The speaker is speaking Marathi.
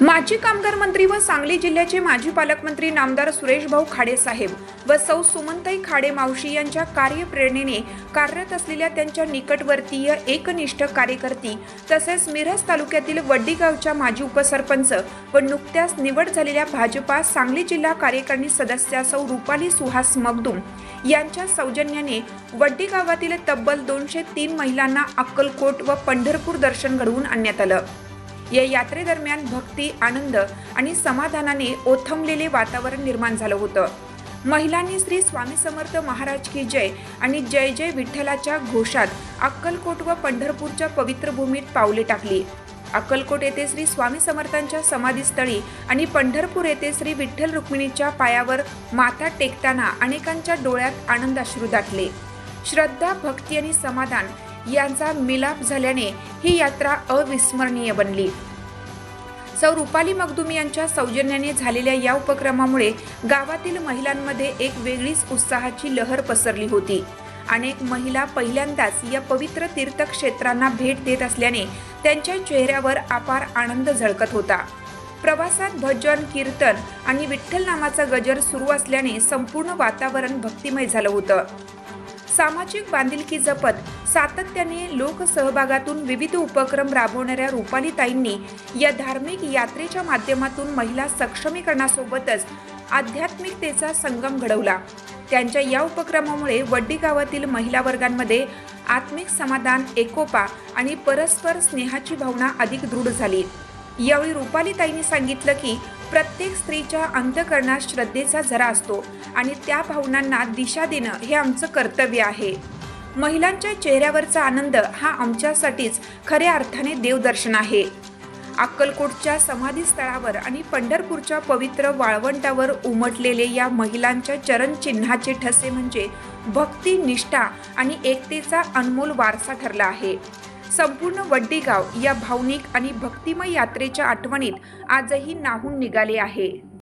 माजी कामगार मंत्री व सांगली जिल्ह्याचे माजी पालकमंत्री नामदार सुरेश भाऊ खाडे साहेब व सौ सुमंताई खाडे मावशी यांच्या कार्यप्रेरणेने कार्यरत असलेल्या त्यांच्या निकटवर्तीय एकनिष्ठ कार्यकर्ती तसेच मिरज तालुक्यातील वड्डीगावच्या माजी उपसरपंच व नुकत्याच निवड झालेल्या भाजपा सांगली जिल्हा कार्यकारिणी सदस्या सौ रुपाली सुहास मगदुम यांच्या सौजन्याने वड्डी गावातील तब्बल दोनशे तीन महिलांना अक्कलकोट व पंढरपूर दर्शन घडवून आणण्यात आलं. या यात्रेदरम्यान भक्ती आनंद आणि समाधानाने ओथंबलेले वातावरण निर्माण झालं होतं. महिलांनी श्री स्वामी समर्थ महाराज की जय आणि जय जय विठ्ठलाच्या घोषात अक्कलकोट व पंढरपूरच्या पवित्र भूमीत पावले टाकली. अक्कलकोट येथे श्री स्वामी समर्थांच्या समाधीस्थळी आणि पंढरपूर येथे श्री विठ्ठल रुक्मिणीच्या पायावर माथा टेकताना अनेकांच्या डोळ्यात आनंदाश्रू दाटले. श्रद्धा भक्ती आणि समाधान यांचा मिलाप झाल्याने ही यात्रा अविस्मरणीय बनली. सौ रुपाली मगदुमी यांच्या सौजन्याने झालेल्या या उपक्रमामुळे गावातील महिलांमध्ये एक वेगळीच उत्साहाची लहर पसरली होती. अनेक महिला पहिल्यांदाच या पवित्र तीर्थक्षेत्रांना भेट देत असल्याने त्यांच्या चेहऱ्यावर अपार आनंद झळकत होता. प्रवासात भजन कीर्तन आणि विठ्ठल नामाचा गजर सुरू असल्याने संपूर्ण वातावरण भक्तिमय झालं होतं. सामाजिक बांधिलकी जपत सातत्याने लोकसहभागातून विविध उपक्रम राबवणाऱ्या रुपालीताईंनी या धार्मिक यात्रेच्या माध्यमातून महिला सक्षमीकरणासोबतच आध्यात्मिकतेचा संगम घडवला. त्यांच्या या उपक्रमामुळे वड्डी गावातील महिला वर्गांमध्ये आत्मिक समाधान एकोपा आणि परस्पर स्नेहाची भावना अधिक दृढ झाली. यावेळी रुपालीताईंनी सांगितलं की प्रत्येक स्त्रीच्या अंतकरणात श्रद्धेचा झरा असतो आणि त्या भावनांना दिशा देणं हे आमचं कर्तव्य आहे. महिलांच्या चेहऱ्यावरचा आनंद हा आमच्यासाठीच खऱ्या अर्थाने देवदर्शन आहे. अक्कलकोटच्या समाधीस्थळावर आणि पंढरपूरच्या पवित्र वाळवंटावर उमटलेले या महिलांच्या चरणचिन्हाचे ठसे म्हणजे भक्ती निष्ठा आणि एकतेचा अनमोल वारसा ठरला आहे. संपूर्ण वड्डी गाव या भावनिक आणि भक्तिमय यात्रेच्या आठवणीत आजही नाहून निघाले आहे.